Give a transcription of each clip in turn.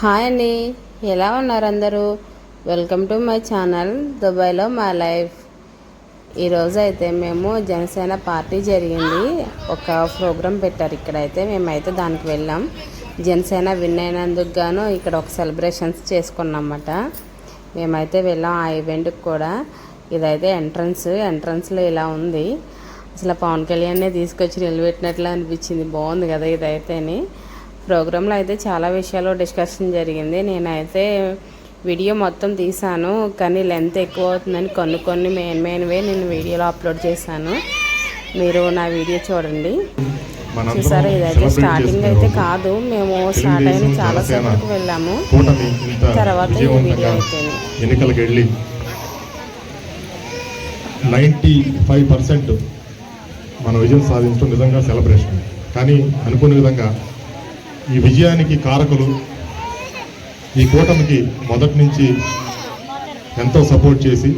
Hi అండి. ఎలా ఉన్నారు అందరూ? వెల్కమ్ టు మై ఛానల్ దుబాయ్లో మా లైఫ్ ఈరోజు అయితే మేము జనసేన పార్టీ జరిగింది. ఒక ప్రోగ్రాం పెట్టారు ఇక్కడైతే. మేమైతే దానికి వెళ్ళాం. జనసేన విన్ అయినందుకు గాను ఇక్కడ ఒక సెలబ్రేషన్స్ చేసుకున్నామన్నమాట. మేమైతే వెళ్ళాం ఆ ఈవెంట్కి కూడా. ఇదైతే ఎంట్రన్స్ ఎంట్రన్స్లో ఇలా ఉంది. అసలు పవన్ కళ్యాణ్నే తీసుకొచ్చి నిలబెట్టినట్లు అనిపించింది. బాగుంది కదా ఇదైతేని. ప్రోగ్రాంలో అయితే చాలా విషయాలు డిస్కషన్ జరిగింది. నేనైతే వీడియో మొత్తం తీసాను కానీ లెంత్ ఎక్కువ అవుతుందని కొన్ని కొన్ని మెయిన్ మెయిన్వే నేను వీడియోలో అప్లోడ్ చేశాను. మీరు నా వీడియో చూడండి. చూసారా? ఇదైతే స్టార్టింగ్ అయితే. కాదు. మేము స్టార్ట్ అయిన చాలా సేపటికి వెళ్ళాము. తర్వాత ఈ వీడియో. ఎన్నికలకు వెళ్ళి నైంటీ ఫైవ్ పర్సెంట్ మన విజయం సాధించడం నిజంగా సెలబ్రేషన్ కానీ అనుకున్న విధంగా ఈ విజయానికి కారకులు ఈ కూటమికి మొదటి నుంచి ఎంతో సపోర్ట్ చేసి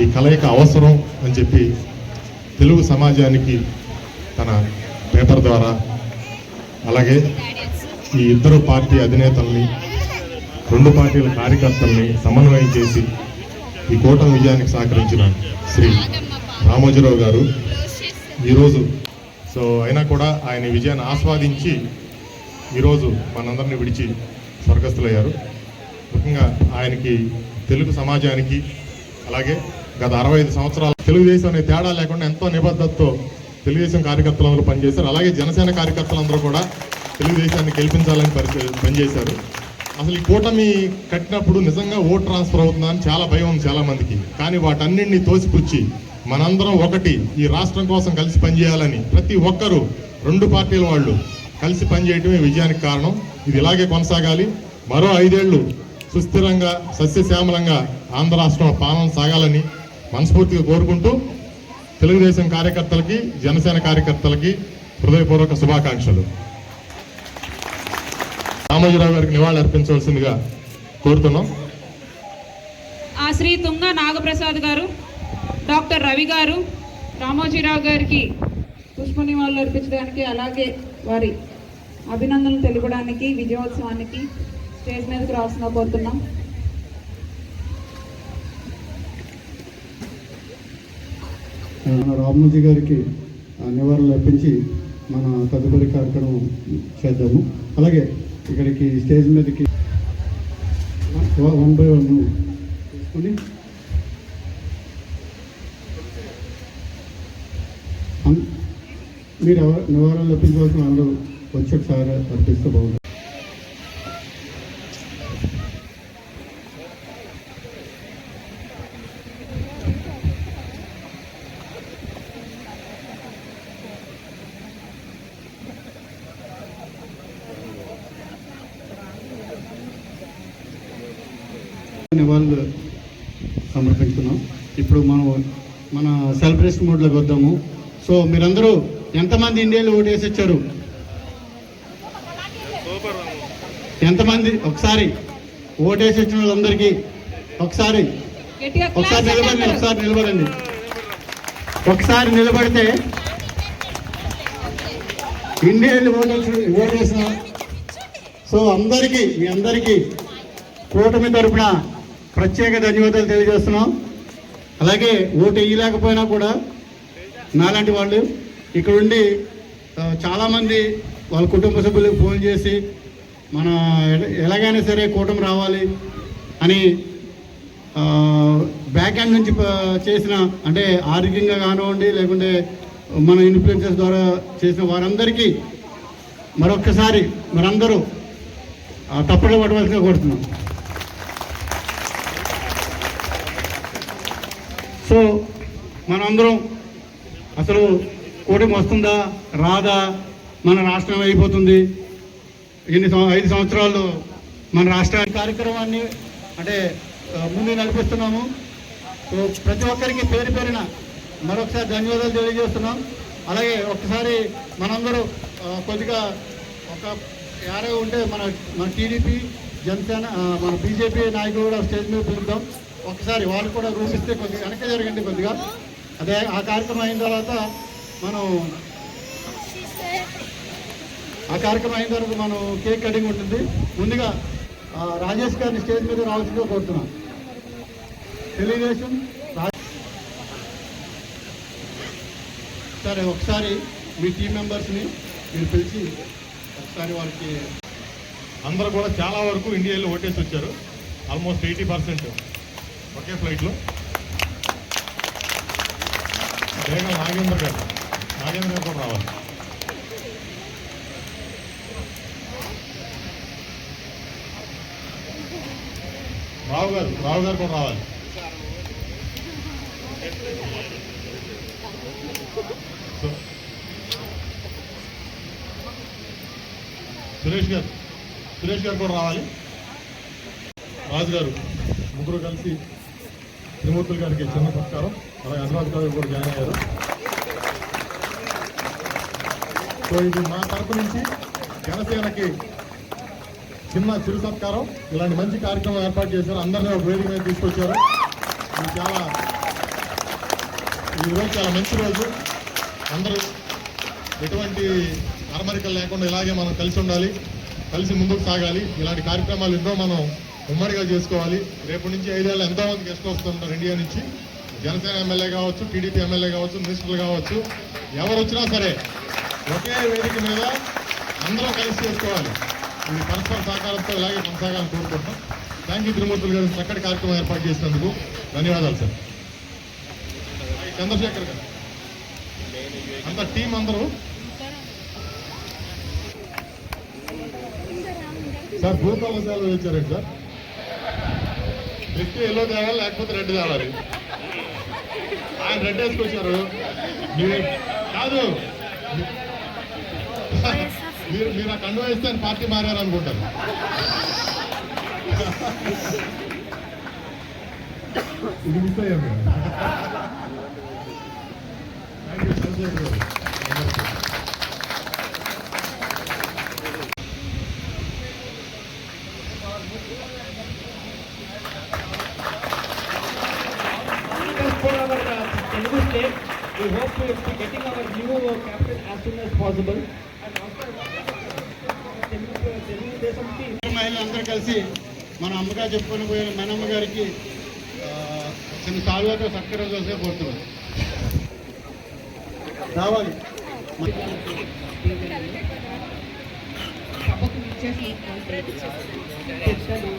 ఈ కలయిక అవసరం అని చెప్పి తెలుగు సమాజానికి తన పేపర్ ద్వారా అలాగే ఈ ఇద్దరు పార్టీ అధినేతల్ని రెండు పార్టీల కార్యకర్తల్ని సమన్వయం చేసి ఈ కూటమి విజయానికి సహకరించిన శ్రీ రామోజీరావు గారు. ఈరోజు సో అయినా కూడా ఆయన విజయాన్ని ఆస్వాదించి ఈరోజు మనందరిని విడిచి స్వర్గస్థులయ్యారు. ముఖ్యంగా ఆయనకి తెలుగు సమాజానికి అలాగే గత అరవై ఐదు సంవత్సరాలు తెలుగుదేశం అనే తేడా లేకుండా ఎంతో నిబద్ధతతో తెలుగుదేశం కార్యకర్తలందరూ పనిచేశారు. అలాగే జనసేన కార్యకర్తలందరూ కూడా తెలుగుదేశాన్ని గెలిపించాలని పరి- పనిచేశారు. అసలు ఈ కూటమి కట్టినప్పుడు నిజంగా ఓట్ ట్రాన్స్ఫర్ అవుతుందని చాలా భయం ఉంది చాలా మందికి. కానీ వాటన్నింటినీ తోసిపుచ్చి మనందరం ఒకటి ఈ రాష్ట్రం కోసం కలిసి పనిచేయాలని ప్రతి ఒక్కరూ రెండు పార్టీల వాళ్ళు కలిసి పనిచేయటమే విజయానికి కారణం. ఇది ఇలాగే కొనసాగాలి. మరో ఐదేళ్ళు సుస్థిరంగా సస్యశ్యామలంగా ఆంధ్ర రాష్ట్రంలో పాలన సాగాలని మనస్ఫూర్తిగా కోరుకుంటూ తెలుగుదేశం కార్యకర్తలకి జనసేన కార్యకర్తలకి హృదయపూర్వక శుభాకాంక్షలు. రామోజీరావు గారికి నివాళులు అర్పించవలసిందిగా కోరుతున్నాం. ఆ శ్రీ తుంగ నాగప్రసాద్ గారు డాక్టర్ రవి గారు రామోజీరావు గారికి పుష్ప నివాళులు అర్పించడానికి అలాగే వారి అభినందనలు తెలుపడానికి విజయోత్సవానికి స్టేజ్ మీదకి రాసిన కోరుతున్నాం. మన రామోజీ గారికి నివారణ లభించి అర్పించి మన తదుపరి కార్యక్రమం చేద్దాము. అలాగే ఇక్కడికి స్టేజ్ మీదకి వన్ బై వన్ తీసుకుని మీరు నివారణ లభించవలసిన అందరూ వచ్చి ఒకసారి అర్పిస్తే బాగుంది నివాళులు సమర్పిస్తున్నాం ఇప్పుడు మనం మన సెలబ్రేషన్ మోడ్లోకి వద్దాము. సో మీరందరూ ఎంతమంది ఇండియాలో ఓటేసి వచ్చారు ఎంతమంది? ఒకసారి. ఓటేసి వచ్చిన వాళ్ళందరికీ ఒకసారి. ఒకసారి నిలబడండి కొట్టండి. ఒకసారి నిలబడండి. ఒకసారి నిలబడితే ఇండియాలో ఓటేసి ఓటేసిన సో అందరికీ మీ అందరికీ కూటమి తరపున ప్రత్యేక ధన్యవాదాలు తెలియజేస్తున్నాం. అలాగే ఓటు వేయలేకపోయినా కూడా నాలాంటి వాళ్ళు ఇక్కడుండి చాలామంది వాళ్ళ కుటుంబ సభ్యులకు ఫోన్ చేసి మన ఎలాగైనా సరే కూటమి రావాలి అని బ్యాక్ హ్యాండ్ నుంచి చేసిన అంటే ఆరోగ్యంగా కానివ్వండి లేకుంటే మన ఇన్ఫ్లుయెన్సెస్ ద్వారా చేసిన వారందరికీ మరొక్కసారి మనందరూ తప్పక తప్పగా పడవలసిగా కోరుతున్నాం. సో మనందరం అసలు కూటమి వస్తుందా? రాదా? మన రాష్ట్రం అయిపోతుంది. ఎన్ని ఐదు సంవత్సరాలు మన రాష్ట్ర కార్యక్రమాన్ని అంటే ముందు నడిపిస్తున్నాము. సో ప్రతి ఒక్కరికి పేరు పేరిన మరొకసారి ధన్యవాదాలు తెలియజేస్తున్నాం. అలాగే ఒక్కసారి మనందరూ కొద్దిగా ఒక యారే ఉంటే మన మన టీడీపీ జనసేన మన బీజేపీ నాయకులు కూడా స్టేజ్ మీద పిలుద్దాం. ఒకసారి వాళ్ళు కూడా రూపిస్తే కొద్దిగా వెనక జరగండి కొద్దిగా. అదే ఆ కార్యక్రమం అయిన తర్వాత మనం ఆ కార్యక్రమం అయిన తర్వాత మనం కేక్ కటింగ్ ఉంటుంది ముందుగా రాజేష్ గారిని స్టేజ్ మీద రావాల్సిందిగా కోరుతున్నాం. తెలుగుదేశం రా- సరే ఒకసారి మీ టీం మెంబర్స్ని మీరు పిలిచి ఒకసారి వాళ్ళకి అందరూ కూడా చాలా వరకు ఇండియాలో ఓటేసి వచ్చారు. ఆల్మోస్ట్ ఎయిటీ పర్సెంట్ ఒకే ఫ్లైట్లో జగన్ నాగేంద్ర గారు. నాగేంద్ర కూడా రావాలి. రావు గారు రావు గారు కూడా రావాలి. సురేష్ గారు సురేష్ గారు కూడా రావాలి. రాజు గారు ముగ్గురు కలిసి త్రిమూర్తులు గారికి చిన్న సత్కారం అలాగే అనురాజ్ గారు కూడా జాయిన్ అయ్యారు. సో ఇది మా తరపు నుంచి. జనసేనకి చిన్న చిరు సత్కారం. ఇలాంటి మంచి కార్యక్రమం ఏర్పాటు చేశారు. అందరినీ ఒక వేదిక మీద తీసుకొచ్చారు. ఇది చాలా ఈ రోజు చాలా మంచి రోజు. అందరూ ఎటువంటి అరమరికలు లేకుండా ఇలాగే మనం కలిసి ఉండాలి. కలిసి ముందుకు సాగాలి. ఇలాంటి కార్యక్రమాలు ఎన్నో మనం ఉమ్మడిగా చేసుకోవాలి. రేపు నుంచి ఐదేళ్ళు ఎంతో మంది గెస్ట్ వస్తుంటారు ఇండియా నుంచి. జనసేన ఎమ్మెల్యే కావచ్చు టీడీపీ ఎమ్మెల్యే కావచ్చు మినిస్టర్లు కావచ్చు. ఎవరు వచ్చినా సరే ఒకే వేదిక మీద అందరూ కలిసి చేసుకోవాలి. ఇది పరస్పర సహకారంతో ఇలాగే కొనసాగాలని కోరుకుంటున్నాం. థ్యాంక్ యూ తిరుమూర్తులు గారు. చక్కటి కార్యక్రమం ఏర్పాటు చేసినందుకు ధన్యవాదాలు సార్. చంద్రశేఖర్ గారు. అంత టీం అందరూ? సార్ భూపాల సేవలు వచ్చారండి సార్. వ్యక్తి ఎల్లో తేవాలి లేకపోతే రెడ్ తేవాలి. ఆయన రెడ్ వేసుకొచ్చారు. కాదు. మీరు మీరు ఆ కండు వేస్తే ఆయన పార్టీ మారారు అనుకుంటారు ఇది మిస్ అయ్యాం మేము థ్యాంక్ యూ చంద్రశేఖర్ గారు అందరికీ. Just for our uh, Telugu state, we hope to be getting our new uh, captain as soon as possible. And మహిళలు అందరూ కలిసి మన అమ్మగా చెప్పుకొని పోయిన మనమ్మ గారికి చిన్న సాల్వాతో సత్కారం దోశ కోరుతున్నాం రావాలి. పెద్దలు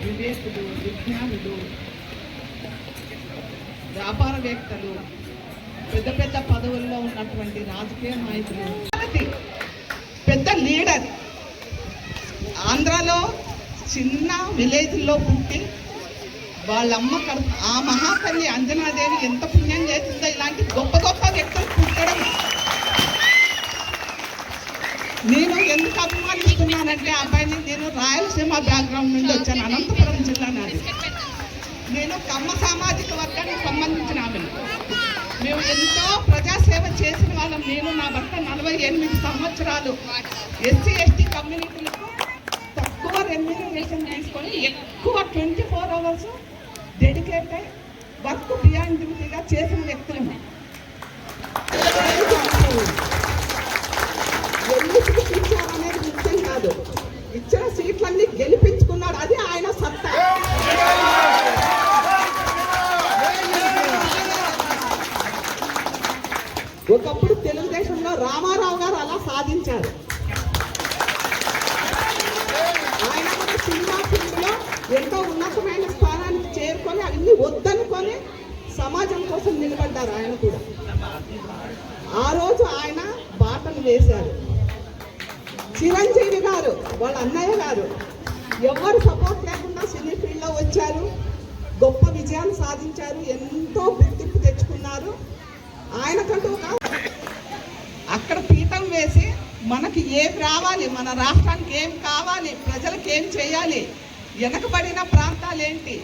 వివేకులు విజ్ఞానులు వ్యాపారవేత్తలు పెద్ద పెద్ద పదవుల్లో ఉన్నటువంటి రాజకీయ నాయకులు. పెద్ద లీడర్ ఆంధ్రాలో చిన్న విలేజ్లో పుట్టి వాళ్ళమ్మ కడు ఆ మహాకవి అంజనాదేవి ఎంత పుణ్యం చేసిందో ఇలాంటి గొప్ప గొప్ప వ్యక్తులు పుట్టడం. నేను ఎందుకు అభిమానిస్తున్నానంటే ఆ అబ్బాయిని నేను రాయలసీమ బ్యాక్గ్రౌండ్ నుండి వచ్చాను అనంతపురం జిల్లా నాది. నేను కమ్మ సామాజిక వర్గానికి సంబంధించిన ఆమెను. మేము ఎంతో ప్రజాసేవ చేసిన వాళ్ళం. నేను నా భర్త నలభై ఎనిమిది సంవత్సరాలు ఎస్సీ ఎస్టీ కమ్యూనిటీలకు తక్కువ రెమ్యూనరేషన్ తీసుకొని ఎక్కువ twenty four hours dedicated work beyond డ్యూటీగా చేసిన వ్యక్తులము ఎందుకు ఇచ్చారనేది ముఖ్యం కాదు ఇచ్చిన సీట్లన్నీ గెలిపించుకున్నాడు అది ఆయన సత్తా ఒకప్పుడు తెలుగుదేశంలో రామారావు గారు అలా సాధించారు. ఆయన కూడా సినిమా ఫీల్డ్లో ఎంతో ఉన్నతమైన స్థానానికి చేరుకొని అన్ని వద్దనుకొని సమాజం కోసం నిలబడ్డారు ఆయన కూడా. ఆ రోజు ఆయన బాటలు వేశారు. చిరంజీవి గారు వాళ్ళ అన్నయ్య గారు ఎవరు సపోర్ట్ లేకుండా సినీ ఫీల్డ్లో వచ్చారు గొప్ప విజయాలు సాధించారు ఎంతో గుర్తింపు తెచ్చుకున్నారు. ఆయనకంటూ ఒక అక్కడ పీఠం వేసి మనకి ఏం రావాలి? మన రాష్ట్రానికి ఏం కావాలి? ప్రజలకు ఏం చేయాలి? వెనకబడిన ప్రాంతాలు ఏంటి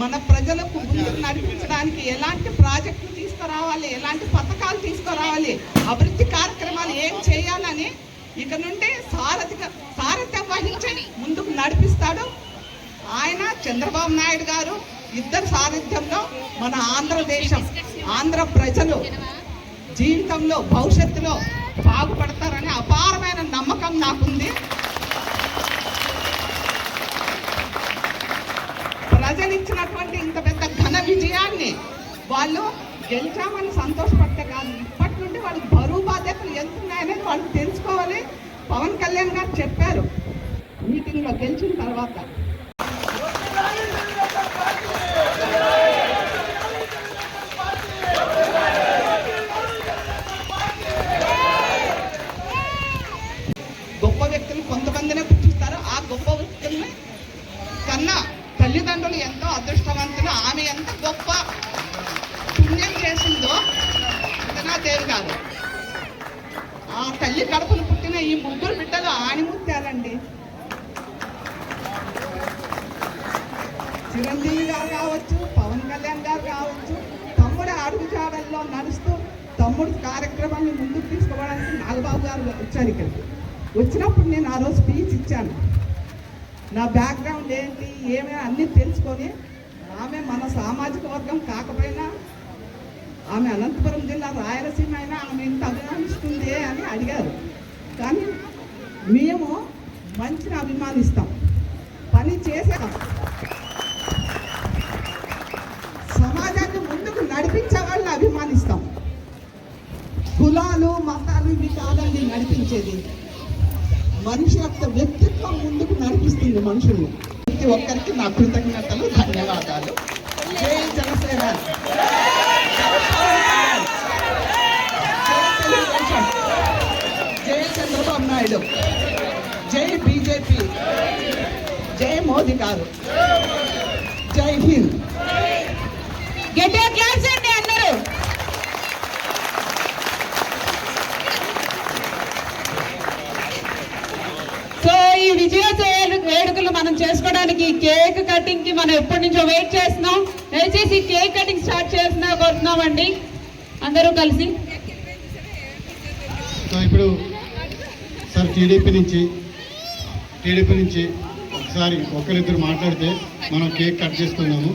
మన ప్రజలకు ముందుకు నడిపించడానికి ఎలాంటి ప్రాజెక్టులు తీసుకురావాలి? ఎలాంటి పథకాలు తీసుకురావాలి? అభివృద్ధి కార్యక్రమాలు ఏం చేయాలని ఇక నుండి సారథిక సారథ్యం వహించి ముందుకు నడిపిస్తాడు. ఆయన చంద్రబాబు నాయుడు గారు ఇద్దరు సారథ్యంలో మన ఆంధ్రదేశం ఆంధ్ర ప్రజలు జీవితంలో భవిష్యత్తులో బాగుపడతారనే అపారమైన నమ్మకం నాకుంది. ఇచ్చినటువంటి ఇంత పెద్ద ఘన విజయాన్ని వాళ్ళు గెలిచామని సంతోషపడితే కాదు. ఇప్పటి నుండి వాళ్ళకి బరువు బాధ్యతలు ఎంత ఉన్నాయనేది వాళ్ళు తెలుసుకోవాలి. పవన్ కళ్యాణ్ గారు చెప్పారు. మీటింగ్లో గెలిచిన తర్వాత గొప్ప పుణ్యం చేసిందో దేవి గారు ఆ తల్లి కడుపును పుట్టిన ఈ ముగ్గురు బిడ్డలు ఆణిముత్యాలండి. చిరంజీవి గారు కావచ్చు పవన్ కళ్యాణ్ గారు కావచ్చు తమ్ముడు అడుగు జాడల్లో నడుస్తూ తమ్ముడు కార్యక్రమాన్ని ముందుకు తీసుకోవడానికి నాగబాబు గారు వచ్చారు ఇక్కడికి వచ్చినప్పుడు నేను ఆ రోజు స్పీచ్ ఇచ్చాను. నా బ్యాక్గ్రౌండ్ ఏంటి ఏమైనా అన్నీ తెలుసుకొని ఆమె మన సామాజిక వర్గం కాకపోయినా ఆమె అనంతపురం జిల్లా రాయలసీమ అయినా ఆమె ఇంత అభిమానిస్తుంది అని అడిగారు. కానీ మేము మంచిని అభిమానిస్తాం. పని చేసాం సమాజాన్ని ముందుకు నడిపించే వాళ్ళని అభిమానిస్తాం. కులాలు మతాలు ఇవి కాదండి నడిపించేది. మనిషి యొక్క వ్యక్తిత్వం ముందుకు నడిపిస్తుంది మనుషుల్ని ప్రతి ఒక్కరికి నా కృతజ్ఞతలు ధన్యవాదాలు. జై జనసేన. జై తెలుగుదేశం జై చంద్రబాబు నాయుడు. జై బీజేపీ. జై మోదీ గారు. జై హింద్. గట్టిగా క్లాస్ అండి విజయోత్సవాలు వేడుకలు మనం చేసుకోవడానికి కేక్ కటింగ్కి మనం ఎప్పటి నుంచో వెయిట్ చేస్తున్నాం. దయచేసి కేక్ కటింగ్ స్టార్ట్ చేస్తున్నా కోరుతున్నామండి. అందరూ కలిసి. సో ఇప్పుడు సార్ టీడీపీ నుంచి టీడీపీ నుంచి ఒకసారి ఒకరిద్దరు మాట్లాడితే మనం కేక్ కట్ చేసుకుందాము.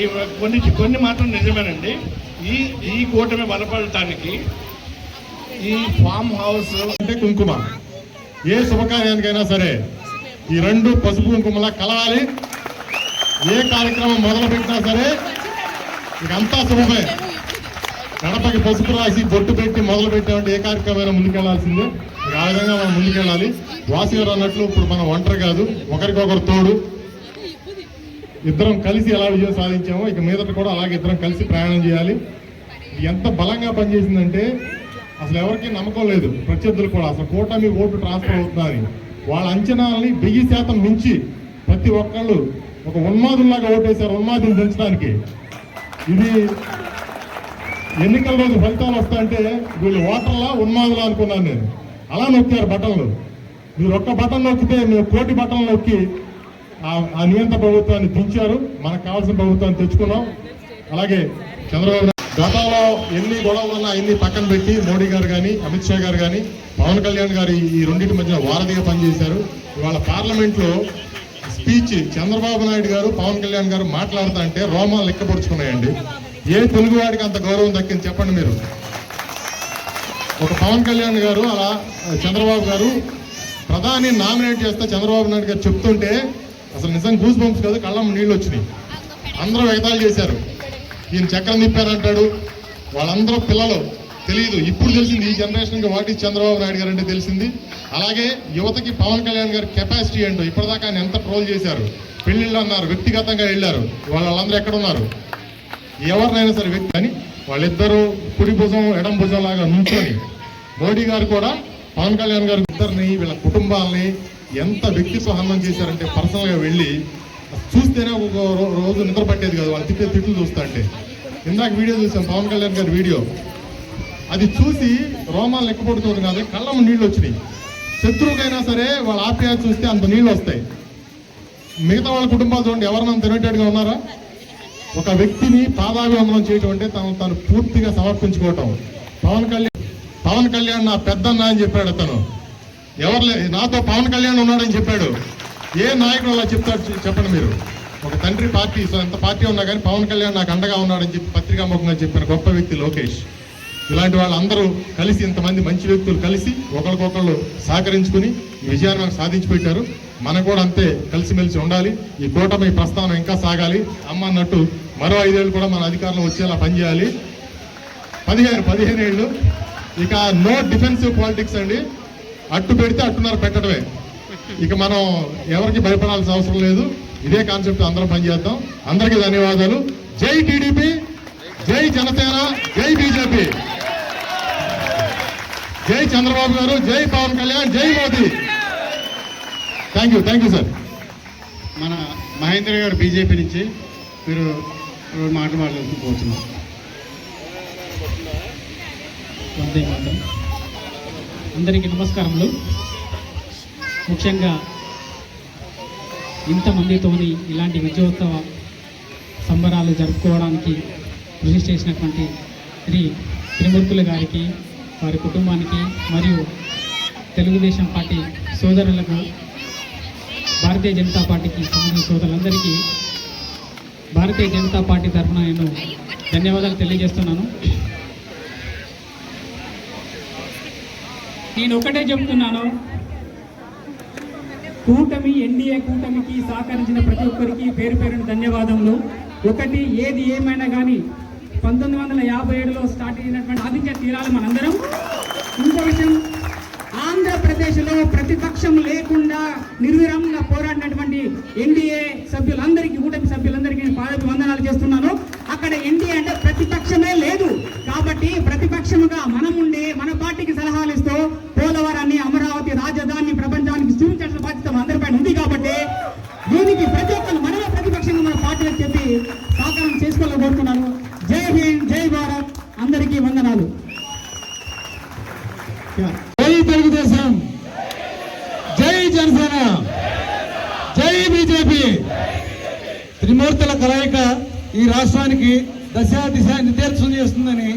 ఈ కొన్ని కొన్ని మాత్రం నిజమేనండి. ఈ ఈ కూటమి బలపడటానికి ఈ ఫామ్ హౌస్ అంటే కుంకుమ. ఏ శుభకార్యానికైనా సరే ఈ రెండు పసుపు కుంకుమలా కలవాలి. ఏ కార్యక్రమం మొదలు పెట్టినా సరే ఇకంతా శుభమే. గడపకి పసుపు రాసి బొట్టు పెట్టి మొదలు పెట్టామంటే ఏ కార్యక్రమం ముందుకెళ్ళాల్సిందే. ఆ విధంగా మనం ముందుకెళ్ళాలి. వాసి గారు అన్నట్లు ఇప్పుడు మనం ఒంటరి కాదు. ఒకరికొకరు తోడు. ఇద్దరం కలిసి ఎలా విజయం సాధించామో ఇక మీదట కూడా అలాగే ఇద్దరం కలిసి ప్రయాణం చేయాలి. ఎంత బలంగా పనిచేసిందంటే అసలు ఎవరికి నమ్మకం లేదు. ప్రత్యర్థులు కూడా అసలు కూటమి ఓటు ట్రాన్స్ఫర్ అవుతుందని. వాళ్ళ అంచనాలని వెయ్యి శాతం మించి ప్రతి ఒక్కళ్ళు ఒక ఉన్మాదుల్లాగా ఓటేశారు ఉన్మాదిని పెంచడానికి. ఇది ఎన్నికల రోజు ఫలితాలు వస్తాయంటే వీళ్ళు ఓటర్లా ఉన్మాదులా అనుకున్నాను నేను. అలా నొక్కారు బటన్లు. మీరు ఒక్క బటన్ నొక్కితే మేము కోటి బటన్లు నొక్కి ఆ- నియంత్ర ప్రభుత్వాన్ని దించారు. మనకు కావాల్సిన ప్రభుత్వాన్ని తెచ్చుకున్నాం. అలాగే చంద్రబాబు గతంలో ఎన్ని గొడవలు ఉన్నా ఎన్ని పక్కన పెట్టి మోడీ గారు కానీ అమిత్ షా గారు కానీ పవన్ కళ్యాణ్ గారు ఈ- ఈ రెండింటి మధ్య వారధిగా పనిచేశారు. ఇవాళ పార్లమెంట్లో స్పీచ్ చంద్రబాబు నాయుడు గారు పవన్ కళ్యాణ్ గారు మాట్లాడుతా అంటే రోమాలు లెక్కపరుచుకున్నాయండి. ఏ తెలుగువాడికి అంత గౌరవం దక్కింది చెప్పండి మీరు. ఒక పవన్ కళ్యాణ్ గారు అలా చంద్రబాబు గారు ప్రధాని నామినేట్ చేస్తే చంద్రబాబు నాయుడు గారు చెప్తుంటే అసలు నిజం గూస్ బంప్స్ కాదు కళ్ళం నీళ్ళు వచ్చినాయి. అందరూ ఎగతాలు చేశారు. ఈయన చక్రం తిప్పారంటాడు వాళ్ళందరూ పిల్లలు. తెలియదు ఇప్పుడు తెలిసింది ఈ జనరేషన్కి వాటి చంద్రబాబు నాయుడు గారు అంటే తెలిసింది. అలాగే యువతకి పవన్ కళ్యాణ్ గారి కెపాసిటీ ఏంటో ఇప్పటిదాకా ఆయన ఎంత ట్రోల్ చేశారు. పెళ్ళిళ్ళు అన్నారు వ్యక్తిగతంగా వెళ్ళారు. వాళ్ళందరూ ఎక్కడ ఉన్నారు? ఎవరినైనా సరే వ్యక్తి అని వాళ్ళిద్దరూ కుడి భుజం ఎడం భుజం లాగా నుంచొని మోడీ గారు కూడా పవన్ కళ్యాణ్ గారు ఇద్దరిని వీళ్ళ కుటుంబాలని ఎంత వ్యక్తిత్వ హనం చేశారంటే పర్సనల్గా వెళ్ళి చూస్తేనే ఒక రో- రోజు నిద్ర పట్టేది కాదు. వాళ్ళు తిట్టే తిట్లు చూస్తా అంటే. ఇందాక వీడియో చూసాం పవన్ కళ్యాణ్ గారి వీడియో. అది చూసి రోమాలు లెక్కపడుతుంది కాదు కళ్ళం నీళ్ళు వచ్చినాయి. శత్రువుకైనా సరే వాళ్ళ ఆప్యాయత చూస్తే అంత నీళ్ళు వస్తాయి. మిగతా వాళ్ళ కుటుంబాలు చూడండి ఎవరినైనా తినేటట్టుగా ఉన్నారా? ఒక వ్యక్తిని పాదాభివందనం చేయటం అంటే తను తను పూర్తిగా సమర్పించుకోవటం. పవన్ కళ్యాణ్ పవన్ కళ్యాణ్ నా పెద్దన్న అని చెప్పాడు అతను. ఎవరు లే- నాతో పవన్ కళ్యాణ్ ఉన్నాడని చెప్పాడు. ఏ నాయకుడు అలా చెప్తాడు చెప్పండి మీరు. ఒక తండ్రి పార్టీ సో ఎంత పార్టీ ఉన్నా కానీ పవన్ కళ్యాణ్ నాకు అండగా ఉన్నాడని చెప్పి పత్రికాముఖంగా చెప్పిన గొప్ప వ్యక్తి లోకేష్. ఇలాంటి వాళ్ళందరూ కలిసి ఇంతమంది మంచి వ్యక్తులు కలిసి ఒకరికొకళ్ళు సహకరించుకుని ఈ విజయాన్ని మనకు సాధించి పెట్టారు మనం కూడా అంతే కలిసిమెలిసి ఉండాలి. ఈ కూటమి ప్రస్థానం ఇంకా సాగాలి. అమ్మ అన్నట్టు మరో ఐదేళ్ళు కూడా మన అధికారంలో వచ్చేలా పనిచేయాలి. పదిహేను పదిహేను ఏళ్ళు ఇక నో డిఫెన్సివ్ పాలిటిక్స్ అండి. అట్టు పెడితే అట్టున్నర పెట్టడమే. ఇక మనం ఎవరికి భయపడాల్సిన అవసరం లేదు. ఇదే కాన్సెప్ట్ అందరం పనిచేద్దాం. అందరికీ ధన్యవాదాలు. జై టీడీపీ జై జనసేన జై బీజేపీ. జై చంద్రబాబు గారు జై పవన్ కళ్యాణ్ జై Modi. Thank you thank you sir మన మహేంద్ర గారు బీజేపీ నుంచి మీరు రెండు మాటలు మాట్లాడుకోవచ్చు వందే మాతం అందరికీ నమస్కారములు. ముఖ్యంగా ఇంతమందితోని ఇలాంటి విజయోత్సవ సంబరాలు జరుపుకోవడానికి కృషి చేసినటువంటి శ్రీ త్రిమూర్తుల గారికి వారి కుటుంబానికి మరియు తెలుగుదేశం పార్టీ సోదరులకు భారతీయ జనతా పార్టీకి సంబంధించిన సోదరులందరికీ భారతీయ జనతా పార్టీ తరఫున నేను ధన్యవాదాలు తెలియజేస్తున్నాను. నేను ఒకటే చెప్తున్నాను. కూటమి ఎన్డీఏ కూటమికి సహకరించిన ప్రతి ఒక్కరికి పేరు పేరున ధన్యవాదములు. ఒకటి ఏది ఏమైనా కానీ పంతొమ్మిది వందల యాభై ఏడులో స్టార్ట్ అయినటువంటి సాధించే తీరాలి మనందరం ఇంకో విషయం ఆంధ్రప్రదేశ్లో ప్రతిపక్షం లేకుండా నిర్విరామంగా పోరాడినటువంటి ఎన్డీఏ సభ్యులందరికీ కూటమి సభ్యులందరికీ నేను పాదవి వందనాలు చేస్తున్నాను. అక్కడ ఎన్డీఏ అంటే ప్రతిపక్షమే లేదు. కాబట్టి ప్రతిపక్షముగా మనం ఉండి మన పార్టీకి సలహాలు ఇస్తూ పోలవరాన్ని అమరావతి రాజధాని ప్రపంచానికి చూపించాల్సిన బాధ్యత అందరిపైన ఉంది కాబట్టి దీనికి ప్రతి ఒక్కరు మనమే ప్రతిపక్షంగా మన పార్టీలకు చెప్పి సహకారం చేసుకోవాలని కోరుతున్నాను జై హింద్ జై భారత్ అందరికీ వందనాలు జై తెలుగుదేశం జై జనసేన జై బీజేపీ త్రిమూర్తుల కలయిక ఈ రాష్ట్రానికి దశ దిశ నిర్దేశం చేస్తుందని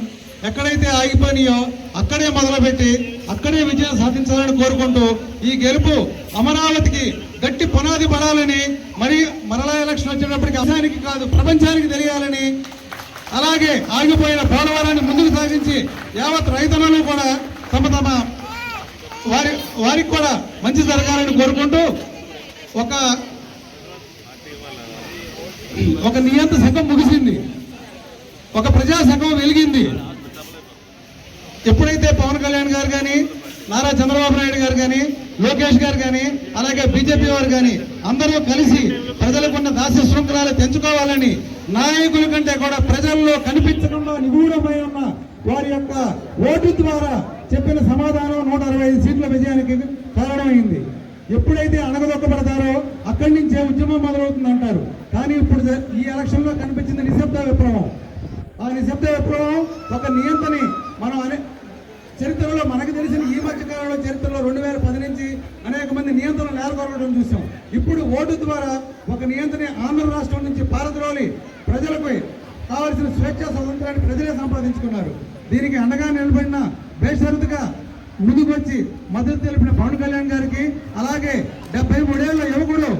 ఎక్కడైతే ఆగిపోయినాయో అక్కడే మొదలుపెట్టి అక్కడే విజయం సాధించాలని కోరుకుంటూ ఈ గెలుపు అమరావతికి గట్టి పునాది పడాలని మరి మరలా ఎలక్షన్ వచ్చేటప్పటికి అసానికి కాదు ప్రపంచానికి తెలియాలని అలాగే ఆగిపోయిన పోలవరాన్ని ముందుకు సాగించి యావత్ రైతన్నలు కూడా తమ తమ వారి వారికి కూడా మంచి జరగాలని కోరుకుంటూ ఒక ఒక నియంత సగం ముగిసింది. ఒక ప్రజా సగం వెలిగింది. ఎప్పుడైతే పవన్ కళ్యాణ్ గారు కానీ నారా చంద్రబాబు నాయుడు గారు కానీ లోకేష్ గారు కానీ అలాగే బీజేపీ వారు కానీ అందరూ కలిసి ప్రజలకున్న దాస్య శృంఖలాలు తెంచుకోవాలని నాయకుల కంటే కూడా ప్రజల్లో కనిపించకుండా నిగూఢమై ఉన్న వారి యొక్క ఓటు ద్వారా చెప్పిన సమాధానం నూట అరవై ఐదు సీట్ల విజయానికి కారణమైంది. ఎప్పుడైతే అణగదొక్కబడతారో అక్కడి నుంచే ఉద్యమం మొదలవుతుంది అంటారు. కానీ ఇప్పుడు ఈ ఎలక్షన్లో కనిపించింది నిశ్శబ్ద విప్లవం. ఆ నిశ్శబ్ద విప్లవం ఒక నియంతని మనం అనే చరిత్రలో మనకు తెలిసిన ఈ మధ్య కాలంలో చరిత్రలో రెండు వేల పది నుంచి అనేక మంది నియంత్రణ నెలకొరగడం చూసాం. ఇప్పుడు ఓటు ద్వారా ఒక నియంత్రణ ఆంధ్ర రాష్ట్రం నుంచి పారద్రోలి ప్రజలకు కావలసిన స్వేచ్ఛ స్వతంత్రాన్ని ప్రజలే సంపాదించుకున్నారు. దీనికి అండగా నిలబడిన బేషరతుగా ముందుకు వచ్చి మద్దతు తెలిపిన పవన్ కళ్యాణ్ గారికి అలాగే డెబ్బై మూడేళ్ళ యువకుడు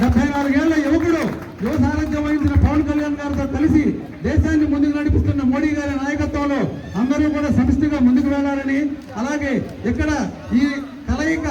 డెబ్బై నాలుగేళ్ళ యువకుడు యువ సారథ్యం వహించిన పవన్ కళ్యాణ్ గారితో కలిసి దేశాన్ని ముందుకు నడిపిస్తున్న మోడీ గారి నాయకత్వంలో అందరూ కూడా సమిష్టిగా ముందుకు వెళ్ళాలని అలాగే ఇక్కడ ఈ కలయిక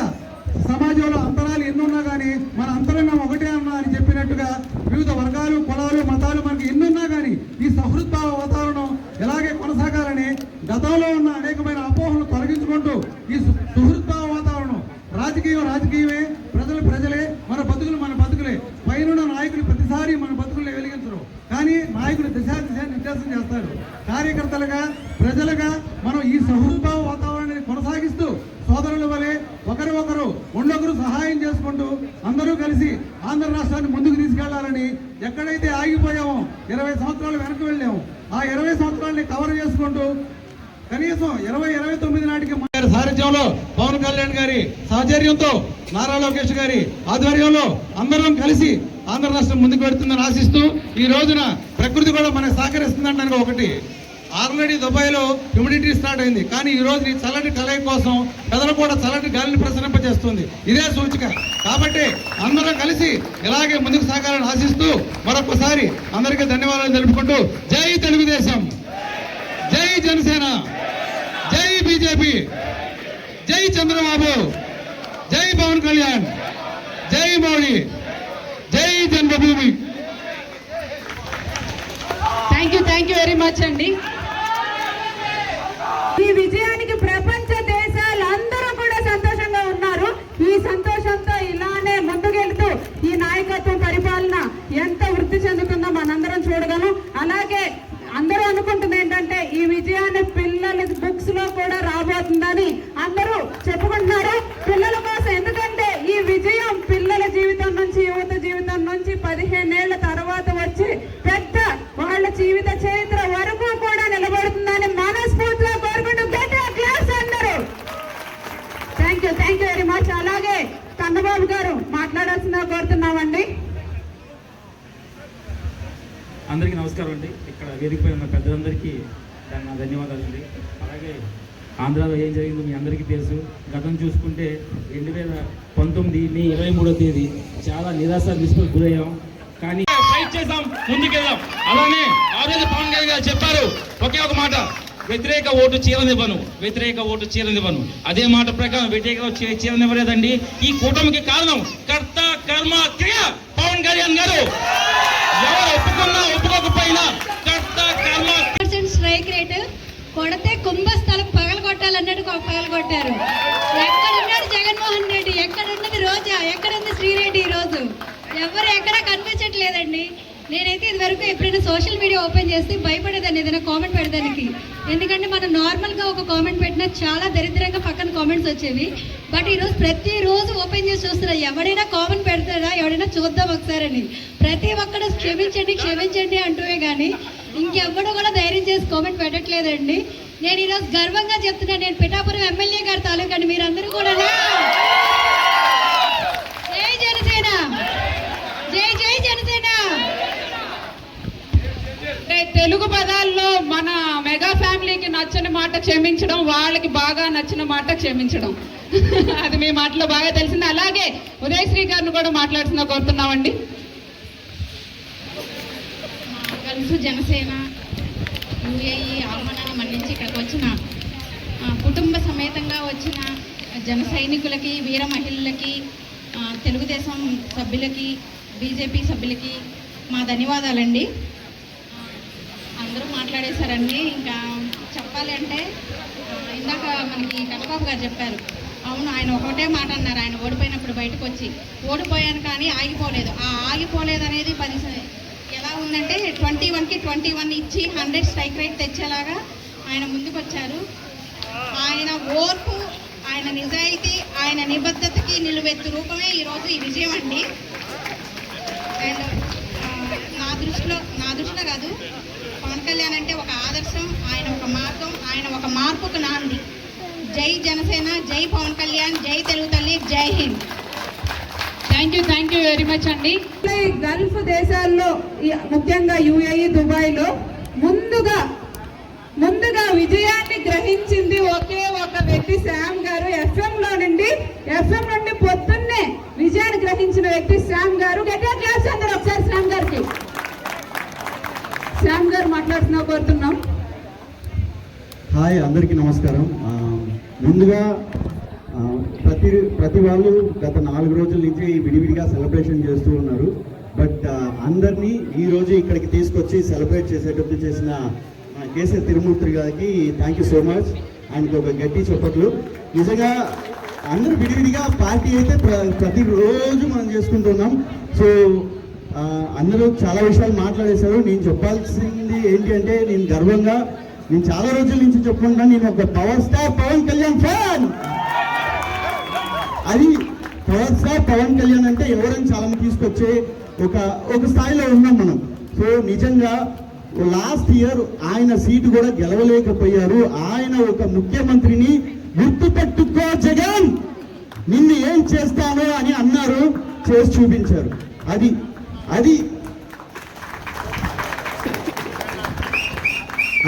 సమాజంలో అంతరాలు ఎన్నున్నా కానీ మన అంతరంగం ఒకటే అన్నా అని చెప్పినట్టుగా వివిధ వర్గాలు కులాలు మతాలు మనకి ఎన్నున్నా కానీ ఈ సహృద్భావ వాతావరణం ఎలాగే కొనసాగాలని గతంలో ఉన్న అనేకమైన అపోహలు తొలగించుకుంటూ ఈ సు- సుహృద్భావ వాతావరణం. రాజకీయం రాజకీయమే. ప్రజలు ప్రజలే. మన బతుకులు మన బతుకులే. పైన నాయకులు ప్రతిసారి మన బతుకుల్ని వెలిగించరు. కానీ నాయకులు దిశా దిశ నిర్దేశం చేస్తారు కార్యకర్తలుగా ప్రజలుగా మనం ఈ సహృద్భావ వాతావరణాన్ని కొనసాగిస్తూ సోదరుల వలె ఒకరు ఒకరు ఉండొకరు సహాయం చేసుకుంటూ అందరూ కలిసి ఆంధ్ర రాష్ట్రాన్ని ముందుకు తీసుకెళ్ళాలని ఎక్కడైతే ఆగిపోయామో ఇరవై సంవత్సరాలు వెనక్కి వెళ్ళాము. ఆ ఇరవై సంవత్సరాలని కవర్ చేసుకుంటూ కనీసం ఇరవై ఇరవై తొమ్మిది నాటికి సారథ్యంలో పవన్ కళ్యాణ్ గారి సహచర్యంతో నారా లోకేష్ గారి ఆధ్వర్యంలో అందరం కలిసి ఆంధ్ర రాష్ట్రం ముందుకు పెడుతుందని ఆశిస్తూ ఈ రోజున ప్రకృతి కూడా మనకు సహకరిస్తుందంటానికి ఒకటి. ఆల్రెడీ దుబాయ్లో హ్యూమిడిటీ స్టార్ట్ అయింది. కానీ ఈ రోజు ఈ చల్లటి కలయి కోసం పెదలు కూడా చల్లటి గాలిని ప్రసరింపజేస్తుంది. ఇదే సూచిక. కాబట్టి అందరం కలిసి ఇలాగే ముందుకు సాగాలని ఆశిస్తూ మరొకసారి అందరికీ ధన్యవాదాలు తెలుపుకుంటూ జై తెలుగుదేశం. జై జనసేన. బీజేపీ. జై చంద్రబాబు. జై పవన్ కళ్యాణ్. జై మోడీ. జై జన్మభూమి. Thank you thank you very much అండి. ఈ విజయానికి ప్రపంచ దేశాలు అందరూ కూడా సంతోషంగా ఉన్నారు. ఈ సంతోషంతో ఇలానే ముందుకెళ్తూ ఈ నాయకత్వం పరిపాలన ఎంత వృద్ధి చెందుతుందో మనందరం చూడగలం. అలాగే అందరూ అనుకుంటుంది ఏంటంటే ఈ విజయాన్ని పిల్లల బుక్స్లో కూడా రాబోతుందని అందరూ చెప్పుకుంటున్నారు. పిల్లల కోసం ఎందుకంటే ఈ విజయం పిల్లల జీవితం నుంచి యువత జీవితం నుంచి పదిహేనేళ్ళ తర్వాత వచ్చి పెద్ద వాళ్ళ జీవిత చరిత్ర వరకు కూడా నిలబడుతుందని మనస్ఫూర్తిగా కోరుకుంటూ గెట్ క్లాస్ అందరూ. Thank you thank you very much అలాగే కన్నబాబు గారు మాట్లాడాల్సిందిగా కోరుతున్నామండి. అందరికీ నమస్కారం అండి. వేదికపై ఉన్న పెద్దలందరికీ నా ధన్యవాదాలు అండి. అలాగే ఆంధ్రాలో ఏం జరిగిందో మీ అందరికీ తెలుసు. గతం చూసుకుంటే రెండు వేల పంతొమ్మిది మే ఇరవై మూడో తేదీ చాలా నిరాశ నిస్పృహ గురయ్యాం. కానీ ఫైట్ చేద్దాం ముందుకెళ్దాం. అలానే ఆ రోజు పవన్ కళ్యాణ్ గారు చెప్పారు ఒకే ఒక మాట వ్యతిరేక ఓటు చీలనివ్వను వ్యతిరేక ఓటు చీలనివ్వను. అదే మాట ప్రకారం వ్యతిరేక చీలనివ్వలేదండి. ఈ కూటమికి కారణం కర్త కర్మ క్రియ పవన్ కళ్యాణ్ గారు. ఎవరు ఒప్పుకున్నా ఒప్పుకోకపోయినా సీక్రెట్ కొడితే కుంభస్థలం పగలు కొట్టాలన్నట్టు ఎక్కడున్నాడు జగన్మోహన్ రెడ్డి? ఎక్కడున్నది రోజా? ఎక్కడుంది శ్రీరెడ్డి ఈ రోజు ఎవరు ఎక్కడ కనిపించట్లేదండి. నేనైతే ఇదివరకు ఎప్పుడైనా సోషల్ మీడియా ఓపెన్ చేస్తే భయపడేదాన్ని ఏదైనా కామెంట్ పెడదానికి ఎందుకంటే మనం నార్మల్గా ఒక కామెంట్ పెట్టినా చాలా దరిద్రంగా పక్కన కామెంట్స్ వచ్చేవి. బట్ ఈరోజు ప్రతిరోజు ఓపెన్ చేసి చూస్తున్నా ఎవడైనా కామెంట్ పెడతాడా ఎవడైనా చూద్దాం ఒకసారని ప్రతి ఒక్కడు క్షమించండి క్షమించండి అంటూనే కానీ ఇంకెవ్వడూ కూడా ధైర్యం చేసి కామెంట్ పెట్టట్లేదండి. నేను ఈరోజు గర్వంగా చెప్తున్నాను నేను పిఠాపురం ఎమ్మెల్యే గారి తాలూకండి మీరందరూ కూడా జై జనసేన జై జై జనసేన అంటే తెలుగు పదాల్లో మన మెగా ఫ్యామిలీకి నచ్చని మాట క్షమించడం వాళ్ళకి బాగా నచ్చిన మాట క్షమించడం. అది మీ మాటలో బాగా తెలిసింది. అలాగే ఉదయశ్రీ గారిని కూడా మాట్లాడుతున్నా కోరుతున్నామండి. గల్ఫ్ జనసేన యుఏఈ ఆహ్వానాన్ని మన్నించి ఇక్కడికి వచ్చిన కుటుంబ సమేతంగా వచ్చిన జన సైనికులకి వీర మహిళలకి తెలుగుదేశం సభ్యులకి బీజేపీ సభ్యులకి మా ధన్యవాదాలండి. అందరూ మాట్లాడేశారండి. ఇంకా చెప్పాలి అంటే ఇందాక మనకి కనబాబు గారు చెప్పారు. అవును ఆయన ఒకటే మాట అన్నారు. ఆయన ఓడిపోయినప్పుడు బయటకు వచ్చి ఓడిపోయాను కానీ ఆగిపోలేదు. ఆ ఆగిపోలేదు అనేది పది ఎలా ఉందంటే ట్వంటీ వన్కి ట్వంటీ వన్ ఇచ్చి హండ్రెడ్ స్ట్రైక్ రేట్ తెచ్చేలాగా ఆయన ముందుకొచ్చారు. ఆయన ఓర్పు ఆయన నిజాయితీ ఆయన నిబద్ధతకి నిలువెత్తు రూపమే ఈరోజు ఈ విజయం అండి. అండ్ నా దృష్టిలో నా దృష్టిలో కాదు పవన్ కళ్యాణ్ అంటే ఒక ఆదర్శం ఆయన ఒక మార్గం ఆయన ఒక మార్పుకు నాంది. జై జనసేన జై పవన్ కళ్యాణ్ జై తెలుగు తల్లి జై Hind. Thank you thank you very much అండి. గల్ఫ్ దేశాల్లో ముఖ్యంగా యుఏఈ దుబాయ్లో ముందుగా ముందుగా విజయాన్ని గ్రహించింది ఒకే ఒక వ్యక్తి శామ్ గారు. ఎఫ్ఎం లో నుండి ఎఫ్ఎం నుండి పొద్దున్నే విజయాన్ని గ్రహించిన వ్యక్తి శామ్ గారు. గట్టిగా క్లాస్ అందరు ఒకసారి శామ్ గారికి. శ్యామ్ గారు మాట్లాడుతున్నా కోరుతున్నాం. హాయ్ అందరికీ నమస్కారం. ముందుగా ప్రతి ప్రతి వాళ్ళు గత నాలుగు రోజుల నుంచి విడివిడిగా సెలబ్రేషన్ చేస్తూ ఉన్నారు. బట్ అందరినీ ఈరోజు ఇక్కడికి తీసుకొచ్చి సెలబ్రేట్ చేసేటట్టు చేసిన కేసీఆర్ కేసీ తిరుమూర్తి గారికి థ్యాంక్ యూ సో మచ్ ఆయనకి ఒక గట్టి చప్పట్లు. నిజంగా అందరూ విడివిడిగా పార్టీ అయితే ప్ర- ప్రతిరోజు మనం చేసుకుంటున్నాం సో అందరూ చాలా విషయాలు మాట్లాడేశారు. నేను చెప్పాల్సింది ఏంటి అంటే నేను గర్వంగా నేను చాలా రోజుల నుంచి చెప్పుకుంటా నేను ఒక power star Pawan Kalyan fan! అది పవర్ స్టార్ పవన్ కళ్యాణ్ అంటే ఎవరైనా చాలా మంది తీసుకొచ్చే ఒక ఒక స్థాయిలో ఉన్నాం మనం. సో నిజంగా లాస్ట్ ఇయర్ ఆయన సీటు కూడా గెలవలేకపోయారు. ఆయన ఒక ముఖ్యమంత్రిని గుర్తుపెట్టుకో జగన్! నిన్ను ఏం చేస్తాను అని అన్నారు చేసి చూపించారు. అది అది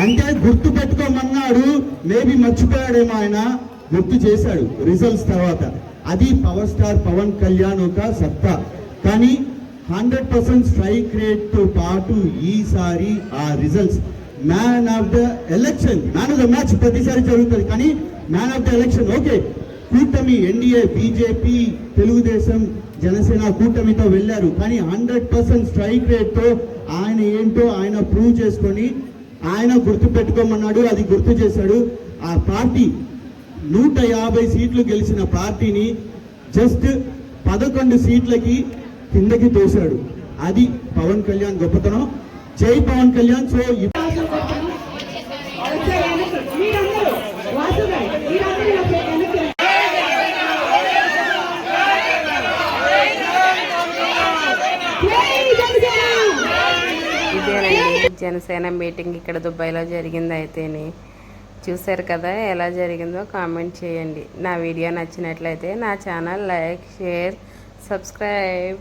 అంటే గుర్తు పెట్టుకోమన్నాడు మేబీ మర్చిపోయాడేమో ఆయన. గుర్తు చేశాడు రిజల్ట్స్ తర్వాత. అది పవర్ స్టార్ పవన్ కళ్యాణ్ ఒక సత్తా. కానీ హండ్రెడ్ పర్సెంట్ స్ట్రైక్ రేట్తో పాటు ఈసారి ఆ results man of the election man of the match ప్రతిసారి జరుగుతుంది. కానీ man of the election okay కూటమి ఎన్డీఏ బీజేపీ తెలుగుదేశం జనసేన కూటమితో వెళ్ళారు. కానీ హండ్రెడ్ పర్సెంట్ స్ట్రైక్ రేట్తో ఆయన ఏంటో ఆయన ప్రూవ్ చేసుకొని ఆయన గుర్తు పెట్టుకోమన్నాడు అది గుర్తు చేశాడు. ఆ పార్టీ నూట యాభై సీట్లు గెలిచిన పార్టీని జస్ట్ పదకొండు సీట్లకి కిందకి తోశాడు. అది పవన్ కళ్యాణ్ గొప్పతనం. జై పవన్ కళ్యాణ్. సో వచ్చారు వెనక్కి. మీరందరూ వాసు గారు మీరందరూ వెనక్కి రండి. జై జనసేన ఇదేనండి జనసేన మీటింగ్ ఇక్కడ దుబాయ్లో జరిగింది అయితేని చూశారు కదా ఎలా జరిగిందో కామెంట్ చేయండి. నా వీడియో నచ్చినట్లయితే నా ఛానల్ లైక్ షేర్ సబ్స్క్రైబ్.